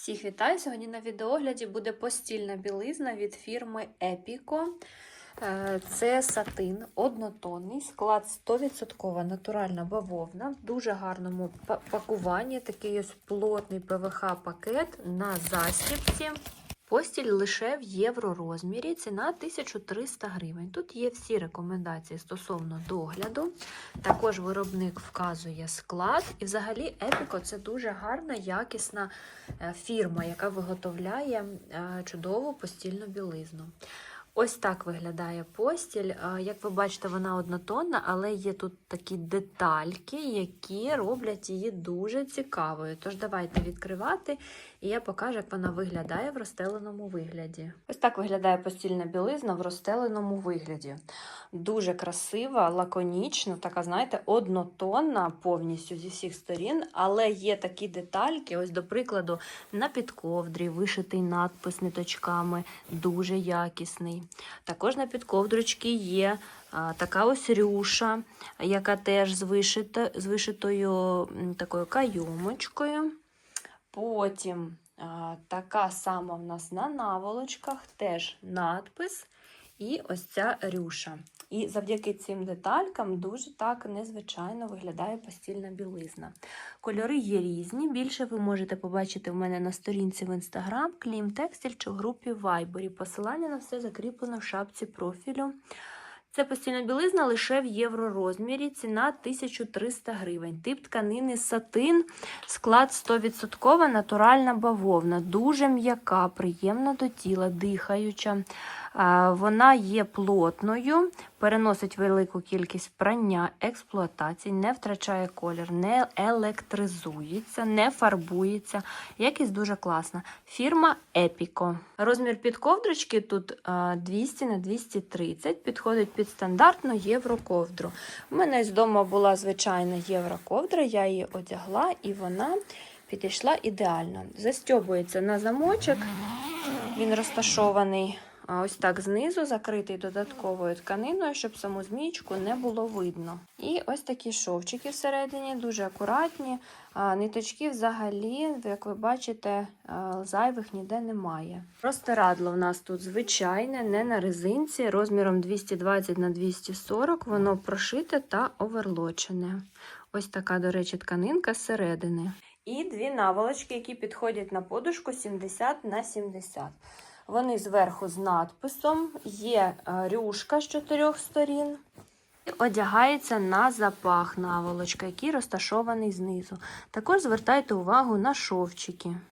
Всіх вітаю! Сьогодні на відеогляді буде постільна білизна від фірми Epico. Е, Це сатин однотонний, склад 100% натуральна бавовна, в дуже гарному пакуванні, такий ось плотний ПВХ-пакет на застібці. Постіль лише в євророзмірі, ціна 1300 гривень. Тут є всі рекомендації стосовно догляду. Також виробник вказує склад. І взагалі Епіко це дуже гарна, якісна е, фірма, яка виготовляє е, чудову постільну білизну. Ось так виглядає постіль. Е, Як ви бачите, вона однотонна, але є тут такі детальки, які роблять її дуже цікавою. Тож давайте відкривати, і я покажу, як вона виглядає в розстеленому вигляді. Ось так виглядає постільна білизна в розстеленому вигляді. Дуже красива, лаконічна, така, знаєте, однотонна повністю зі всіх сторін, але є такі детальки, ось, до прикладу, на підковдрі вишитий надпис ниточками, дуже якісний. Також на підковдрочці є така ось рюша, яка теж з, вишито, з вишитою такою кайомочкою. Потім а, така сама в нас на наволочках, теж надпис. І ось ця рюша. І завдяки цим деталькам дуже так незвичайно виглядає постільна білизна. Кольори є різні. Більше ви можете побачити в мене на сторінці в інстаграм, Клім Текстиль чи в групі Viber. Посилання на все закріплено в шапці профілю. Це постільна білизна лише в євро розмірі, ціна 1300 гривень. Тип тканини сатин, склад 100% натуральна бавовна, дуже м'яка, приємна до тіла, дихаюча. Вона є плотною, переносить велику кількість прання, експлуатацій, не втрачає колір, не електризується, не фарбується. Якість дуже класна. Фірма Epico. Розмір підковдрочки тут 200 на 230, підходить під стандартну євроковдру. У мене з дому була звичайна євроковдра, я її одягла і вона підійшла ідеально. Застьобується на замочок, він розташований ось так знизу, закритий додатковою тканиною, щоб саму змієчку не було видно. І ось такі шовчики всередині, дуже акуратні. Ниточки взагалі, як ви бачите, зайвих ніде немає. Простирадло в нас тут звичайне, не на резинці, розміром 220 на 240, воно прошите та оверлочене. Ось така, до речі, тканинка зсередини. І дві наволочки, які підходять на подушку 70 на 70. Вони зверху з надписом, є е, рюшка з чотирьох сторін. І Одягається на запах наволочка, який розташований знизу. Також звертайте увагу на шовчики.